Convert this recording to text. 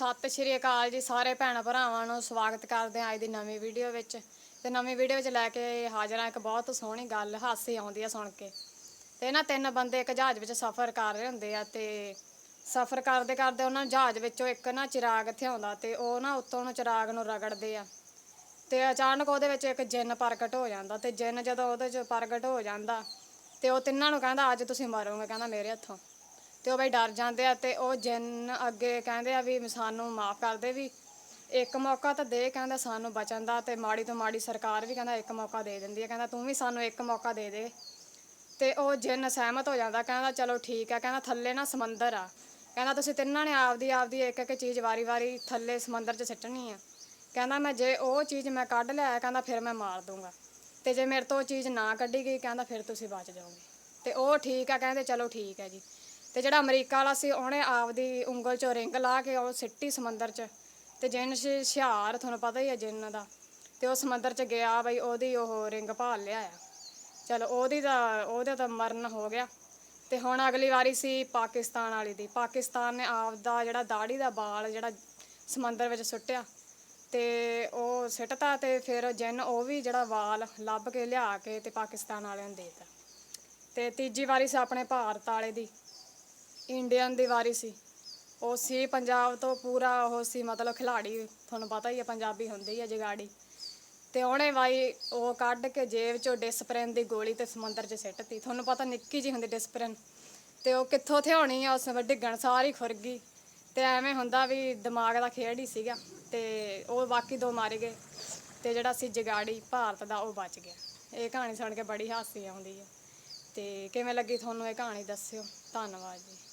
ਸਤਿ ਸ਼੍ਰੀ ਅਕਾਲ ਜੀ ਸਾਰੇ ਭੈਣ ਭਰਾਵਾਂ ਨੂੰ ਸਵਾਗਤ ਕਰਦੇ ਹਾਂ ਅੱਜ ਦੀ ਨਵੀਂ ਵੀਡੀਓ ਵਿੱਚ। ਤੇ ਨਵੀਂ ਵੀਡੀਓ ਵਿੱਚ ਲੈ ਕੇ ਹਾਜ਼ਰ ਹਾਂ ਇੱਕ ਬਹੁਤ ਸੋਹਣੀ ਗੱਲ ਹਾਸੀ ਆਉਂਦੀ ਆ ਸੁਣ ਕੇ। ਤੇ ਨਾ ਤਿੰਨ ਬੰਦੇ ਇੱਕ ਜਹਾਜ਼ ਵਿੱਚ ਸਫ਼ਰ ਕਰ ਰਹੇ ਹੁੰਦੇ ਆ ਤੇ ਸਫ਼ਰ ਕਰਦੇ ਕਰਦੇ ਉਹਨਾਂ ਜਹਾਜ਼ ਵਿੱਚੋਂ ਇੱਕ ਨਾ ਚਿਰਾਗ ਇੱਥੇ ਆਉਂਦਾ ਤੇ ਉਹ ਨਾ ਉੱਤੋਂ ਨੂੰ ਚਿਰਾਗ ਨੂੰ ਰਗੜਦੇ ਆ। ਤੇ ਅਚਾਨਕ ਉਹਦੇ ਵਿੱਚ ਇੱਕ ਜਿੰਨ ਪ੍ਰਗਟ ਹੋ ਜਾਂਦਾ ਤੇ ਜਿੰਨ ਜਦੋਂ ਉਹਦੇ 'ਚ ਪ੍ਰਗਟ ਹੋ ਜਾਂਦਾ ਤੇ ਉਹ ਤਿੰਨਾਂ ਨੂੰ ਕਹਿੰਦਾ, ਅੱਜ ਤੁਸੀਂ ਮਰੋਗੇ, ਕਹਿੰਦਾ, ਮੇਰੇ ਹੱਥੋਂ। ਤੇ ਉਹ ਬਈ ਡਰ ਜਾਂਦੇ ਆ ਤੇ ਉਹ ਜਿੰਨ ਅੱਗੇ ਕਹਿੰਦੇ ਆ ਵੀ ਸਾਨੂੰ ਮਾਫ ਕਰ ਦੇ ਵੀ, ਇੱਕ ਮੌਕਾ ਤਾਂ ਦੇ ਕਹਿੰਦਾ ਸਾਨੂੰ ਬਚਣ ਦਾ ਤੇ ਮਾੜੀ ਤੋਂ ਮਾੜੀ ਸਰਕਾਰ ਵੀ ਕਹਿੰਦਾ ਇੱਕ ਮੌਕਾ ਦੇ ਦਿੰਦੀ ਹੈ ਕਹਿੰਦਾ ਤੂੰ ਵੀ ਸਾਨੂੰ ਇੱਕ ਮੌਕਾ ਦੇ ਦੇ। ਤੇ ਉਹ ਜਿੰਨ ਸਹਿਮਤ ਹੋ ਜਾਂਦਾ ਕਹਿੰਦਾ ਚਲੋ ਠੀਕ ਹੈ ਕਹਿੰਦਾ ਥੱਲੇ ਨਾ ਸਮੁੰਦਰ ਆ। ਕਹਿੰਦਾ ਤੁਸੀਂ ਤਿੰਨਾਂ ਨੇ ਆਪਦੀ ਆਪਦੀ ਇੱਕ ਇੱਕ ਚੀਜ਼ ਵਾਰੀ-ਵਾਰੀ ਥੱਲੇ ਸਮੁੰਦਰ 'ਚ ਸਿੱਟਣੀ ਆ। ਕਹਿੰਦਾ ਮੈਂ ਜੇ ਉਹ ਚੀਜ਼ ਮੈਂ ਕੱਢ ਲਿਆ ਕਹਿੰਦਾ ਫਿਰ ਮੈਂ ਮਾਰ ਦੂੰਗਾ। ਤੇ ਜੇ ਮੇਰੇ ਤੋਂ ਉਹ ਚੀਜ਼ ਨਾ ਕੱਢੀ ਗਈ ਕਹਿੰਦਾ ਫਿਰ ਤੁਸੀਂ ਬਚ ਜਾਓਗੇ। ਤੇ ਉਹ ਠੀਕ ਆ, ਕਹਿੰਦੇ ਚਲੋ ਠੀਕ ਹੈ ਜੀ। ਤੇ ਜਿਹੜਾ ਅਮਰੀਕਾ ਵਾਲਾ ਸੀ, ਉਹਨੇ ਆਪਦੀ ਉਂਗਲ 'ਚੋਂ ਰਿੰਗ ਲਾ ਕੇ ਉਹ ਸਿੱਟੀ ਸਮੁੰਦਰ 'ਚ। ਤੇ ਜਿੰਨ ਸੀ ਹੁਸ਼ਿਆਰ ਤੁਹਾਨੂੰ ਪਤਾ ਹੀ ਹੈ ਜਿੰਨ ਦਾ। ਤੇ ਉਹ ਸਮੁੰਦਰ 'ਚ ਗਿਆ ਬਈ, ਉਹਦੀ ਉਹ ਰਿੰਗ ਭਾਲ ਲਿਆ ਆ। ਚਲੋ ਉਹਦੀ ਤਾਂ, ਉਹਦਾ ਤਾਂ ਮਰਨ ਹੋ ਗਿਆ। ਤੇ ਹੁਣ ਅਗਲੀ ਵਾਰੀ ਸੀ ਪਾਕਿਸਤਾਨ ਵਾਲੀ ਦੀ। ਪਾਕਿਸਤਾਨ ਨੇ ਆਪਦਾ ਜਿਹੜਾ ਦਾੜੀ ਦਾ ਬਾਲ, ਜਿਹੜਾ ਸਮੁੰਦਰ ਵਿੱਚ ਸੁੱਟਿਆ, ਤੇ ਉਹ ਸਿੱਟਤਾ ਤੇ ਫਿਰ ਜਿੰਨ ਉਹ ਵੀ ਜਿਹੜਾ ਵਾਲ ਲੱਭ ਕੇ ਲਿਆ ਕੇ ਤੇ ਪਾਕਿਸਤਾਨ ਵਾਲਿਆਂ ਨੂੰ ਦੇਤਾ। ਤੇ ਤੀਜੀ ਵਾਰੀ ਸੀ ਆਪਣੇ ਭਾਰਤ ਵਾਲੇ ਦੀ। ਇੰਡੀਅਨ ਦੀ ਵਾਰੀ ਸੀ। ਉਹ ਸੀ ਪੰਜਾਬ ਤੋਂ ਪੂਰਾ ਉਹ ਸੀ, ਮਤਲਬ ਖਿਲਾੜੀ, ਤੁਹਾਨੂੰ ਪਤਾ ਹੀ ਹੈ, ਪੰਜਾਬੀ ਹੁੰਦੀ ਹੈ ਜਗਾੜੀ। ਤੇ ਉਹਨੇ ਬਾਈ ਉਹ ਕੱਢ ਕੇ ਜੇਬ ਚੋਂ ਡਿਸਪ੍ਰਿਨ ਦੀ ਗੋਲੀ ਤੇ ਸਮੁੰਦਰ 'ਚ ਸਿੱਟਤੀ। ਤੁਹਾਨੂੰ ਪਤਾ ਨਿੱਕੀ ਜੀ ਹੁੰਦੀ ਡਿਸਪ੍ਰਿਨ। ਤੇ ਉਹ ਕਿੱਥੋਂ ਥਿਆਉਣੀ ਆ, ਉਸ ਡਿੱਗਣ ਸਾਰੀ ਖੁਰ ਗਈ। ਤੇ ਐਵੇਂ ਹੁੰਦਾ ਵੀ ਦਿਮਾਗ ਦਾ ਖੇਡ ਹੀ ਸੀਗਾ ਤੇ ਉਹ ਬਾਕੀ ਦੋ ਮਾਰੇ ਗਏ ਤੇ ਜਿਹੜਾ ਸੀ ਜਗਾੜੀ, ਭਾਰਤ ਦਾ ਉਹ ਬਚ ਗਿਆ। ਇਹ ਕਹਾਣੀ ਸੁਣ ਕੇ ਬੜੀ ਹਾਸੀ ਆਉਂਦੀ ਹੈ। ਤੇ ਕਿਵੇਂ ਲੱਗੀ ਤੁਹਾਨੂੰ ਇਹ ਕਹਾਣੀ ਦੱਸਿਓ? ਧੰਨਵਾਦ ਜੀ।